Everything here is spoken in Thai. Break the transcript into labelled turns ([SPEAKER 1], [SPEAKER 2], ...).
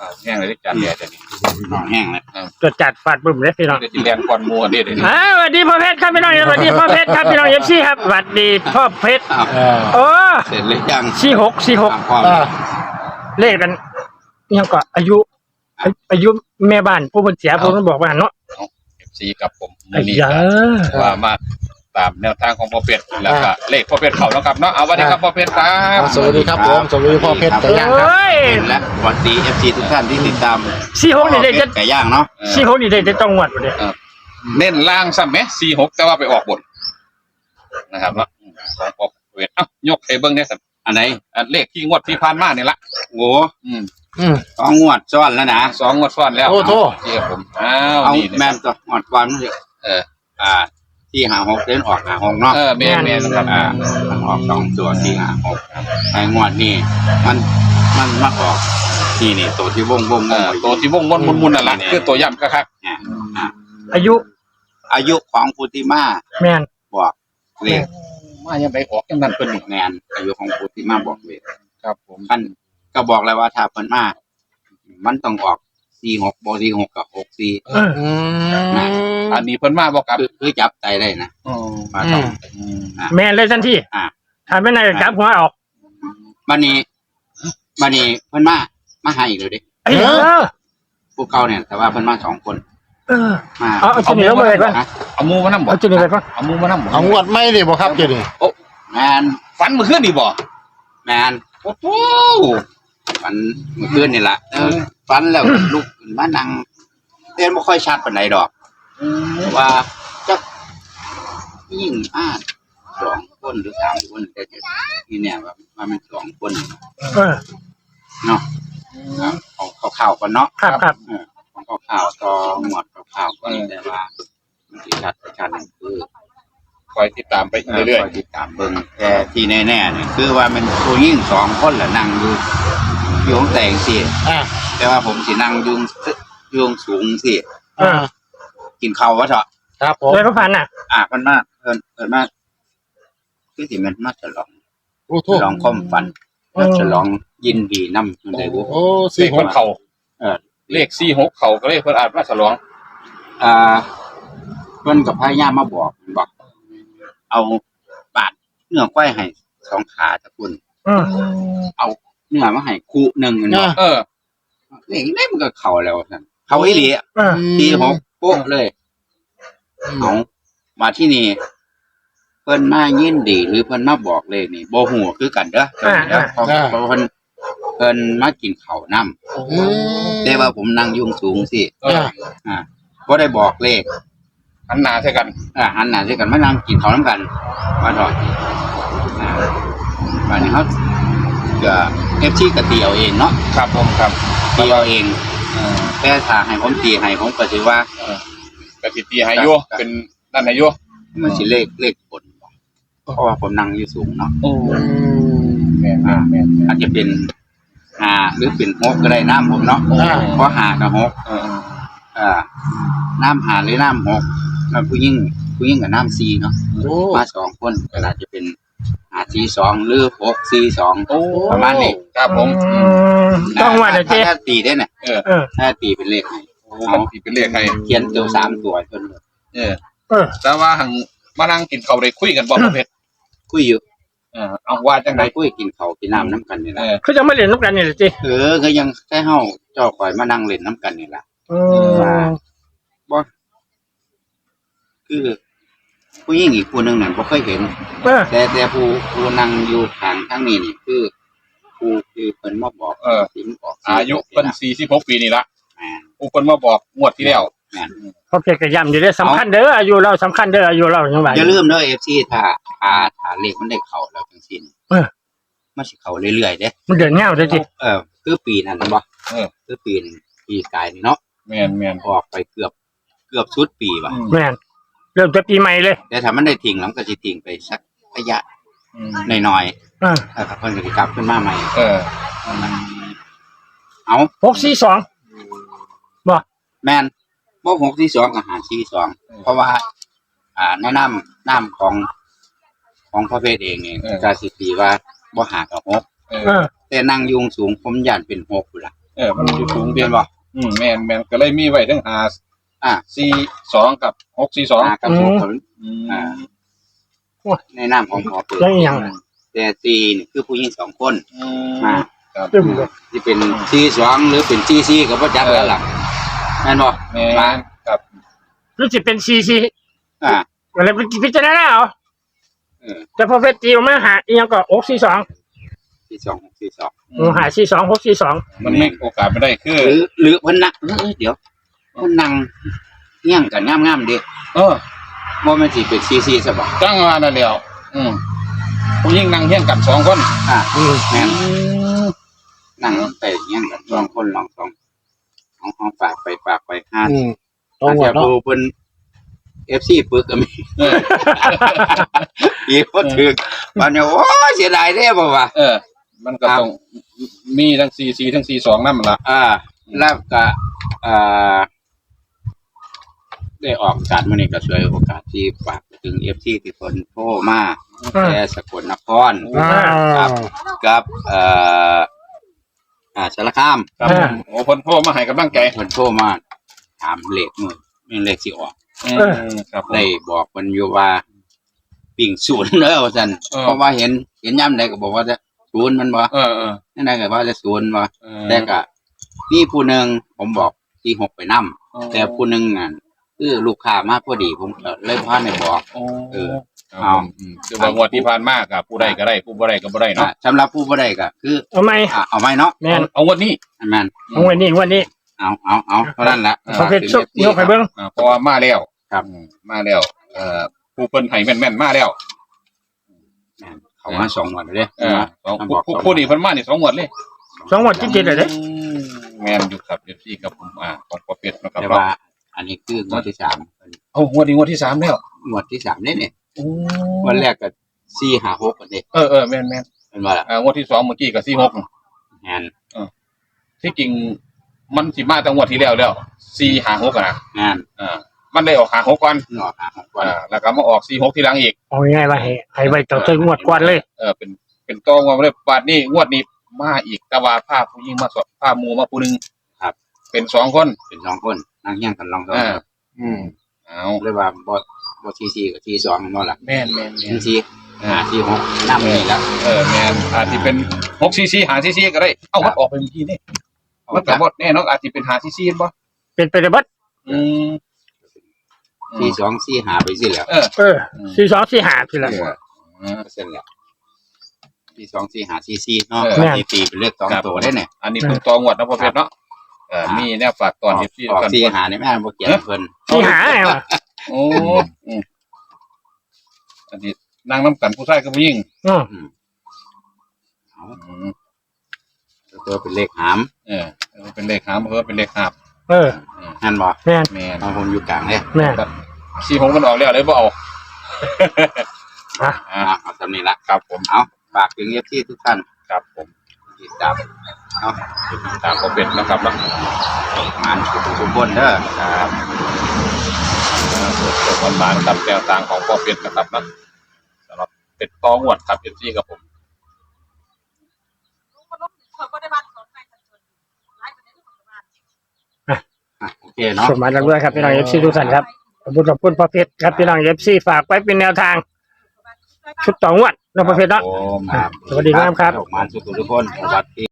[SPEAKER 1] อ่าแห้งเลยที่จานแดดจะนี่
[SPEAKER 2] ห่อแห้งเลย
[SPEAKER 3] จดจัดฟาดบึ้มเลยพี่น้อง
[SPEAKER 1] เดี๋ยวที่แลนก่อนหมัวเด็ดเลย
[SPEAKER 3] อ่าสวัสดีพ่อเพชรครับพี่น้องสวัสดีพ่อเพชรครับพี่น้องเอฟซีครับสวัสดีพ่อเพชร
[SPEAKER 2] อ้าว
[SPEAKER 4] เออ
[SPEAKER 3] โอ้
[SPEAKER 2] เสร็จเลยยัง
[SPEAKER 3] สี่หกสี่หก
[SPEAKER 2] ตามพ่อ
[SPEAKER 4] อ
[SPEAKER 3] เลขกันยังก็อายุอาอายุแม่บ้านผู้คนเสียผู้นบอกว่าเนาะ
[SPEAKER 1] สีกับผม
[SPEAKER 3] ไอ้ยา
[SPEAKER 1] ว่ามา ตามแนวทางของพ่อเป็ดแล้วก็เลขพ่อเป็ดเขาแล้วครับเนาะเอาสวัสดีครับพ่อเป็ดครับ
[SPEAKER 4] สวัสดีครับผมสวัสดีพ่อเพชรไก่ย่างครับ
[SPEAKER 3] เอ้ย
[SPEAKER 2] และสวัสดีเอฟซีทุกท่านที่ติดตาม
[SPEAKER 3] สี่หกนี่ได้จะ
[SPEAKER 2] ไก่ย่างเนาะ
[SPEAKER 1] เออ
[SPEAKER 3] สี่หกนี่ได้จะต้องงวดหมดเลย
[SPEAKER 1] เน้นล่างซ้ำไหมสี่หกแต่ว่าไปออกบนนะครับเนาะของพ่อเป็ดเอ้ายกให้เบิ้งเนี่ยสัก
[SPEAKER 2] อันไหน
[SPEAKER 1] อันเลขที่งวดที่ผ่านมาเนี่ยละ
[SPEAKER 2] โง่
[SPEAKER 1] อืม
[SPEAKER 4] อืม
[SPEAKER 2] สองงวดซ้อนแล้วนะ
[SPEAKER 1] สองงวดซ้อนแล้ว
[SPEAKER 4] โอ้โธ่
[SPEAKER 1] เจียผมอ้าว
[SPEAKER 2] เอา
[SPEAKER 1] นี่
[SPEAKER 2] แม่
[SPEAKER 1] เนี่ย
[SPEAKER 2] นตัวงวดก่อนนี่
[SPEAKER 1] เออ
[SPEAKER 2] อ่า ที่หาหกเล่นออกหาหกเนาะ
[SPEAKER 1] เออแม่นแม่นครับ
[SPEAKER 2] อ่ามันออกสองตัวที่หาหกไอ้งวดนี่มันมันมาออกนี่นี่ตัวที่วงวง
[SPEAKER 1] เออตัวที่วงวนมุนมุนนั่นแหละคือตัวย่ำคัก
[SPEAKER 2] เนี่ยอะ
[SPEAKER 3] อายุ
[SPEAKER 2] อายุของพุทธิมา
[SPEAKER 3] แม่น
[SPEAKER 2] บอกเลข
[SPEAKER 1] ๆมายังไปออกยังนั่นเพิ่นนี่
[SPEAKER 2] แมนอายุของพุทธิมาบอกเลข
[SPEAKER 1] ครับผม
[SPEAKER 2] ท่านก็บอกแล้วว่าถ้าเพิ่นมามันต้องออก สี่หกบสี่หกกับหกสี่
[SPEAKER 3] เออ
[SPEAKER 4] อืม
[SPEAKER 1] อันนี้เพิ่นมาบอกกับ
[SPEAKER 2] คือคือจับใจได้นะ
[SPEAKER 1] อ๋อ
[SPEAKER 2] มาต้อง
[SPEAKER 1] อืม
[SPEAKER 3] แม่นเลยทันที
[SPEAKER 2] อ่า
[SPEAKER 3] ทำไม่นานจับหัวออก
[SPEAKER 2] บันนี้บันนี้เพิ่นมามาหาอีกเลยเดิ
[SPEAKER 3] ไอ้เออ
[SPEAKER 2] ผู้เก่าเนี่ย แต่ว่าเพิ่นมาสองคน
[SPEAKER 3] เออ
[SPEAKER 2] มา
[SPEAKER 3] เอาเอาจุดนี้มาเลยป่ะ
[SPEAKER 2] ฮะ
[SPEAKER 1] เอาหมูมานํบ่
[SPEAKER 3] เอาจุดนี้ไปป่ะ
[SPEAKER 1] เอาหมูมานํบ่
[SPEAKER 4] เอางวดไม่ดิบ่ครับเจนี่
[SPEAKER 2] แมน
[SPEAKER 1] ฝันเมื่อคืนนี่บ่
[SPEAKER 2] แมน
[SPEAKER 1] โอ้โห
[SPEAKER 2] ฝันเมื่อคืนนี่ล่ะเออฝันแล้วลุกขึ้นมานั่งเต้นบ่ค่อยชัดปานใดดอกว่าจักยิ่งอ่านสองคนหรือสามคนแต่ที่เนี่ยว่าว่ามันสองคน
[SPEAKER 3] เออ
[SPEAKER 2] เนาะเอาข่าวๆก่อนเนาะ
[SPEAKER 3] ครับครับ
[SPEAKER 2] เออของข่าวๆต่อหมวดข่าวๆก่อนแต่ว่ามันสิชัดชัดคือ
[SPEAKER 1] คอยติดตามไปเรื่อย
[SPEAKER 2] คติดตามเบิ่งแต่ที่แน่ๆเนี่ยคือว่ามันผู้หญิงสองคนแหละนั่งอยู่ อยู่ข้างแต่งสิ
[SPEAKER 4] อ่า
[SPEAKER 2] แต่ว่าผมสินั่งอยุงยุงสูงสิ
[SPEAKER 3] เออ
[SPEAKER 2] กินข้าววะเถอะ
[SPEAKER 4] ครับผม
[SPEAKER 3] เลยพระพันธุ์น่ะ
[SPEAKER 2] อะเพิ่นมาเพิ่นเพิ่นมาคือสิแมันมาฉลอง
[SPEAKER 4] โอ้โห
[SPEAKER 2] ฉลองความฝันมาฉลองยินดีนำจังได๋บ่
[SPEAKER 4] โอ้
[SPEAKER 1] ๆเล
[SPEAKER 4] สี่
[SPEAKER 1] ข
[SPEAKER 4] ห
[SPEAKER 1] เพิ่
[SPEAKER 4] ก
[SPEAKER 1] นเข้า
[SPEAKER 2] เออ
[SPEAKER 1] เลข46เข้าก็เลขเพิ่นอาจมาฉลอง
[SPEAKER 2] อ่าเพิ่นกับพายามมาบอกบอก เอาบาดเนื้อก้อยให้สองขาตะคุณ
[SPEAKER 3] เออ
[SPEAKER 2] เอา เนื้อมาให้คู่หนึ่งเนาะ
[SPEAKER 1] เออ
[SPEAKER 2] นี่นี่มันก็เข้าแล้วท่านเข้าอีหลี
[SPEAKER 3] เออ
[SPEAKER 2] ทีหกโป๊ะเลยเอามาที่นี่เพิ่นมายินดี หรือเพิ่นมาบอกเลยนี่บ่ฮู้คือกันเด้อเด้อเพราะเพราะเพิ่นเพิ่นมากินข้าวนํ
[SPEAKER 4] อืม
[SPEAKER 2] แต่ว่าผมนั่งยุงสูงสิ
[SPEAKER 1] เออ
[SPEAKER 2] อ่าบ่ได้บอกเลข
[SPEAKER 1] หันหน้าใส่กัน
[SPEAKER 2] อ่าหันหน้าใส่กันมานั่งกินข้าวนํกันมาถอดอ่าบัดนี้เฮา ก็ FC ก็ตีเอาเองเนาะ
[SPEAKER 1] ครับผมครับ
[SPEAKER 2] ตีเอาเอง
[SPEAKER 1] เออ
[SPEAKER 2] แต่ถ้าให้ผมตีให้ผมก็สิว่า
[SPEAKER 1] เออกสิตีให้อยู่เป็นนั่นให้อยู่
[SPEAKER 2] มันสิเลขเลขผลบ่เพราะว่าผมนั่งอยู่สูงเนาะ
[SPEAKER 1] โอ้
[SPEAKER 4] อืม
[SPEAKER 1] แม่นแม่นแม่น
[SPEAKER 2] อาจจะเป็นห้าหรือเป็นหกก็ได้น้ำผมเนาะ
[SPEAKER 4] อ่า
[SPEAKER 2] เพราะห้ากับหก
[SPEAKER 1] เออ
[SPEAKER 2] อ่าน้ำห้าหรือน้ำหกแล้วผู้ยิ่งผู้ยิ่งกับน้ำสี่เนาะ
[SPEAKER 4] โอ้
[SPEAKER 2] มาสองคนก็อาจจะเป็น ห้าสี่สองหรือหกสี่สอง
[SPEAKER 1] โอ้
[SPEAKER 2] ประมาณนี้
[SPEAKER 1] ครับผม
[SPEAKER 3] อืมต้องว่าเดี๋ยวเจ๊
[SPEAKER 2] ถ้าตีได้เนี่ย
[SPEAKER 1] เออ
[SPEAKER 3] เออ
[SPEAKER 2] ถ้าตีเป็นเลขให้
[SPEAKER 1] โอ้มันสิเป็นเลขให้
[SPEAKER 2] เขียนตัวสามตัวจนหมด
[SPEAKER 1] เออ
[SPEAKER 3] เออ
[SPEAKER 1] แต่ว่าหังมานั่งกินข้าวได้คุยกันบ่ประเภท
[SPEAKER 2] คุยอยู่
[SPEAKER 1] เออเอาว่าจังได
[SPEAKER 2] ได้คุยกินเขาวกินน้ำน้ำกันนี่แห
[SPEAKER 1] เอ
[SPEAKER 2] ละ
[SPEAKER 1] อ
[SPEAKER 3] เขาจะไม่เรียนนกกันเนี่ยเหรอเจ๊
[SPEAKER 2] เออก็ยังแค่เฮาเจ้าคอยมานั่งเล่นน้ำกันนี่แหละ
[SPEAKER 3] อืม
[SPEAKER 2] บ่คือ ผู้หญิงอีกคนหนึ่งนั่นบ่เคยเห็น
[SPEAKER 3] เออ
[SPEAKER 2] แต่แต่ผู้ผู้นั่งอยู่ข้างทั้งนี้นี่คือผู้คือเพิ่นมาบอก
[SPEAKER 1] เออ
[SPEAKER 2] สิมบอก
[SPEAKER 1] อายุเพิ่น46ปีนี่ละ
[SPEAKER 2] แม่น
[SPEAKER 1] ผู้คนมาบอกงวดที่แล้ว
[SPEAKER 2] แม่น
[SPEAKER 3] พอเพชรกระยำอยู่เด้อสำคัญเด้ออายุเราสำคัญเด้ออายุเราอย่างไร
[SPEAKER 2] อย่าลืมเด้อ FC ถ้าถ้าถ้าเลขมันได้เข้าแล้วจังซี่นี่
[SPEAKER 3] เออ
[SPEAKER 2] มันสิเข้าเรื่อยๆเด้
[SPEAKER 3] มันเดินเงาเด้อเจ๊
[SPEAKER 2] เออคือปีนั้นบ่
[SPEAKER 1] เออ
[SPEAKER 2] คือปีนึงปีกายนี่เนาะ
[SPEAKER 1] แม่นแม่น
[SPEAKER 2] ออกไปเกือบเกือบสุดปีว่ะ
[SPEAKER 1] อืม
[SPEAKER 3] แม่น เริ่มจะปีใหม่เลย
[SPEAKER 2] แต่ถ้ามันได้ทิ้งแล้วมันก็สิทิ้งไปสักระยะ
[SPEAKER 1] อืม
[SPEAKER 2] หน่อย
[SPEAKER 3] เออ
[SPEAKER 2] ๆแล้วก็เพิ่นก็สิกลับขึ้นมาใหม่
[SPEAKER 1] เออ
[SPEAKER 2] เอา
[SPEAKER 3] หกสี่สอง
[SPEAKER 2] แม่นบ่หกที่สองกับหาที่สองเพราะว่า อ่าแนะนำน้ำของของพระเพทเองเนี่ยกาสิตีว่าบ่หากับหก
[SPEAKER 1] เออ
[SPEAKER 3] เออ
[SPEAKER 2] แต่นั่งยุงสูงผมย่านเป็นหกอยู่ล่ะ
[SPEAKER 1] เออ มันอยู่สูงเดี
[SPEAKER 2] เรี
[SPEAKER 1] ย
[SPEAKER 2] ย
[SPEAKER 1] น
[SPEAKER 2] นบ่
[SPEAKER 1] อืมแม่นแม่นก็เลยมีไว้ทั้งหา
[SPEAKER 2] อ่า
[SPEAKER 1] สี่สองกับหกสี่สอง
[SPEAKER 2] หากับพวกเขา
[SPEAKER 1] อืม
[SPEAKER 2] อ่าในนามของพอเปิด
[SPEAKER 3] แล้วอีหยัง
[SPEAKER 2] แต่ซีนี่คือผู้หญิงสองคน
[SPEAKER 1] อื
[SPEAKER 2] มา
[SPEAKER 1] มครับ
[SPEAKER 3] ตึมเลย
[SPEAKER 2] ที่เป็นซีสองหรือเป็นซีซีก็บ่จักแล้วล่ะแม่นบ่
[SPEAKER 1] แม่
[SPEAKER 2] มา
[SPEAKER 1] นครับ
[SPEAKER 3] รู้สึกเป็นซีซี
[SPEAKER 2] อ่า
[SPEAKER 3] อะไรพิจารณาเอา
[SPEAKER 2] เออ
[SPEAKER 3] แต่พอเวทีออกมาหาอีหยังก็หกสี่สอง
[SPEAKER 2] ซีสองซีสอง
[SPEAKER 3] หาสี่สองหกสี่สอง
[SPEAKER 1] มันไม่โอกาสไม่ได้คือ
[SPEAKER 2] หรือหรือเพิ่นนั่งเอ้ยเดี๋ยว เพิ่นนั่งเงี้ยงกันงามๆเด้
[SPEAKER 1] เออ
[SPEAKER 2] บ่แม่นสิเป็นซีซีซะบ่
[SPEAKER 1] จ้างงานนั่นเดียวอืมผู้หญิงนั่งเฮี้ยงกันสองคน
[SPEAKER 2] อ่า
[SPEAKER 3] อืม
[SPEAKER 2] แม่น
[SPEAKER 1] อืม
[SPEAKER 2] นั่งไปเงี้ยงกันสองคนลองสองเอาเอาฝากไปฝากไปห้า
[SPEAKER 4] อืมต้อง
[SPEAKER 2] อา
[SPEAKER 4] หว
[SPEAKER 2] จ
[SPEAKER 4] ด
[SPEAKER 2] จะ
[SPEAKER 4] เนาะ
[SPEAKER 2] ผู้เพิ่น FC ปึกก็มี
[SPEAKER 1] เออ
[SPEAKER 2] อีกบ่ถึกบัดนี้โอ้ยเสียดายเด้บ่ว่า
[SPEAKER 1] เออ มันก็ต้องมีทั้งซีซีทั้งซีสองนั่นมันละ
[SPEAKER 2] อ่าแล้วก็อ่า ได้ออกการมื้อนี้ก็ช่วยโอกาสที่ฝากไปถึง FC ที่เพิ่นโทรมา
[SPEAKER 3] อ่า
[SPEAKER 2] แต่สกลนคร
[SPEAKER 4] อ่า
[SPEAKER 2] ครับกับเอ่ออ่าสารคาม
[SPEAKER 1] ครับ
[SPEAKER 3] อ่า
[SPEAKER 1] โอ้คนโทรมาให้กำลังใจ
[SPEAKER 2] เพิ่นโทรมาถามเลขมือมีเลขสิออก
[SPEAKER 1] อืมครับผม
[SPEAKER 2] ได้บอกเพิ่นอยู่ว่าปิ่งศูนย์เด้อว่าซั่น
[SPEAKER 1] เออ
[SPEAKER 2] เพราะว่าเห็นเห็นย่ำใดก็บอกว่าจะศูนย์มันบ่
[SPEAKER 1] เออเออ
[SPEAKER 2] นั่นใดก็ว่าจะศูนย์บ่
[SPEAKER 1] เออ
[SPEAKER 2] แต่ก็มีผู้หนึงผมบอกที่หกไปนํแต่ผู้หนึงนั่น คือลูกค้ามาพอดีผมก็เลยพาในบอก
[SPEAKER 1] โอ้
[SPEAKER 2] เออ
[SPEAKER 1] ครับผมอืมคือว่างวดที่ผ่านมากับผู้ใดก็ได้ผู้บ่ได้ก็บ่ได้
[SPEAKER 2] อะ
[SPEAKER 1] เนาะ
[SPEAKER 2] สำหรับผู้บ่ได้ก็คือ
[SPEAKER 3] เอาไหม
[SPEAKER 2] อะเอาไว้เนาะ
[SPEAKER 3] แม่น
[SPEAKER 1] เอางวดนี้
[SPEAKER 2] อันนั้น
[SPEAKER 3] เอาไว้นี่วันนี้
[SPEAKER 2] เอาเอาเอาเท่านั้นละ
[SPEAKER 1] อ่า
[SPEAKER 3] พอเพชรยกให้เบิ้ง
[SPEAKER 1] อ่าเพราะว่ามาแล้ว
[SPEAKER 2] ครับ
[SPEAKER 1] อืมมาแล้วเอ่อผู้เพิ่นให้แม่นๆมาแล้ว
[SPEAKER 2] เขามาสองวันเลย
[SPEAKER 1] เออสอง
[SPEAKER 2] มา
[SPEAKER 1] ผู้
[SPEAKER 2] บอก
[SPEAKER 1] ผู้
[SPEAKER 2] สอง
[SPEAKER 1] ผู้นี้เพิ่นมานี่สองงวดเลย
[SPEAKER 3] สองวันที่เจ็ดเลยเด้
[SPEAKER 1] อืมแม่นอยู่ครับเอฟซีครับผมอ่าของปอเป็ดนะครับ
[SPEAKER 2] แต่ว่า อันนี้คืองวดที่สาม
[SPEAKER 1] เอางวดนี้งวดที่สามแล้ว
[SPEAKER 2] งวดที่สามเนี่ยเนี่ย
[SPEAKER 1] โอ้
[SPEAKER 2] งวันแรกก็สี่หาหกกันเด็
[SPEAKER 1] เออเออแม่นแม่น
[SPEAKER 2] เป็นว่าล่ะ
[SPEAKER 1] อ่างวดที่สองเมื่อกี้กับสี่หก
[SPEAKER 2] แฮน
[SPEAKER 1] ที่จริงมันสิมาตั้งงวดที่แล้วแล้วสี่หาหกอะนะ
[SPEAKER 2] งาน
[SPEAKER 1] อ่ามันได้ออกหาหกก่อน
[SPEAKER 2] หนอหาหกวัน
[SPEAKER 1] อ่าแล้วก็มาออกสี่หกทีหลังอีก
[SPEAKER 3] เอาง่ายๆว่าให้ให้ไว้ต่อเติมงวดกวนเลย
[SPEAKER 1] เออเป็นเป็นตองวดเลยบาทนี้งวดนี้มาอีกแต่ว่าภาพผู้หญิงมาสอบภาพหมูมาผู้หนึง
[SPEAKER 2] ครับ
[SPEAKER 1] เป็นสองคน
[SPEAKER 2] เป็นสองคน นั่งเฮี้ยงกันลองสอง
[SPEAKER 1] อ่า อืมเอา
[SPEAKER 2] เลยว่าบอบ่ทีสี่กับทีสองนั่นแหละ
[SPEAKER 1] แม่นแม่นแม่
[SPEAKER 2] ที
[SPEAKER 1] น
[SPEAKER 2] สี่หาทีหกน้ำนี่ละ
[SPEAKER 1] เออแม่นอาจจะเป็นหกซีซีหาซีซีก็ได้ เอ้า
[SPEAKER 2] ครั
[SPEAKER 1] มัน
[SPEAKER 2] บ
[SPEAKER 1] ออกไปเมื่อกี้นี่
[SPEAKER 2] เอา
[SPEAKER 1] มัน
[SPEAKER 2] จา
[SPEAKER 1] กั
[SPEAKER 2] ก
[SPEAKER 1] บดแน่เนอนอาจจะเป็นหาซีซีบ่
[SPEAKER 3] เป็นไปได้เบัด
[SPEAKER 1] อืม
[SPEAKER 2] ทีสองสี่หาไปสิแล้ว
[SPEAKER 1] เออ
[SPEAKER 3] เออสี่สองสี่หาพี่ละ
[SPEAKER 2] เออ
[SPEAKER 1] อืม
[SPEAKER 2] เปอร์เซ็นต์แล้วทีสองสี่หาทีสี่เนาะ
[SPEAKER 1] เออ
[SPEAKER 2] ทีตีเป็นเลขสอง
[SPEAKER 1] ครับ
[SPEAKER 2] ตัวได้เนี่ย
[SPEAKER 1] อันนี้เพิ่งตองวดนะพ่อเพชรเนาะเออมีแนวฝากตอนเอฟซี
[SPEAKER 2] ออก
[SPEAKER 1] กัน
[SPEAKER 2] สี่หานี่แม่นบ่เกี่ยวกับเพิ่น
[SPEAKER 3] สี่หาไงวะ
[SPEAKER 1] โอ้อืมอันนี้นั่งน้ำกันผู้ชายกับผู้หญิง
[SPEAKER 3] อืม
[SPEAKER 1] อืม
[SPEAKER 2] ตัวเป็นเลขหาม
[SPEAKER 1] เออเออเป็นเลขหามเพิ่เป็นเลขหาบ
[SPEAKER 3] เออ
[SPEAKER 1] อืม
[SPEAKER 2] นั่นบ่
[SPEAKER 3] แม่น
[SPEAKER 1] แม่น
[SPEAKER 2] เอาผมอยู่กลางเนี่ย
[SPEAKER 3] แม่น
[SPEAKER 1] ซีผมมันออกแล้วเลยบ่เอา
[SPEAKER 3] อะ
[SPEAKER 1] อ่า
[SPEAKER 2] อะเอาสำนี้ละ
[SPEAKER 1] ครับผม
[SPEAKER 2] เอาฝากถึงเอฟซีทุกท่าน
[SPEAKER 1] ครับผม
[SPEAKER 2] ติดตาม เนาะ
[SPEAKER 1] ตามพ่อเพชรนะครับเนาะ
[SPEAKER 2] งานสุขุมสุขบนเด้อ
[SPEAKER 1] ครับเกี่ยวกับร้านกับแนวทางของพ่อเพชรนะครับเนาะสำหรับเป็ดตองวดครับเอฟซีกับผม
[SPEAKER 2] อะโอเคเนาะ
[SPEAKER 3] สมัยเราด้วยครับพี่น้องเอฟซีทุกท่านครับขอบคุณขอบคุณพ่อเพชรครับพี่น้องเอฟซีฝากไว้เป็นแนวทาง ชุดต่องวดนะพ่อเพชรเนาะ
[SPEAKER 1] ผม
[SPEAKER 2] ครับ
[SPEAKER 3] สวัสดีครับครับ
[SPEAKER 2] งานสุขุมสุขบนสวัสดี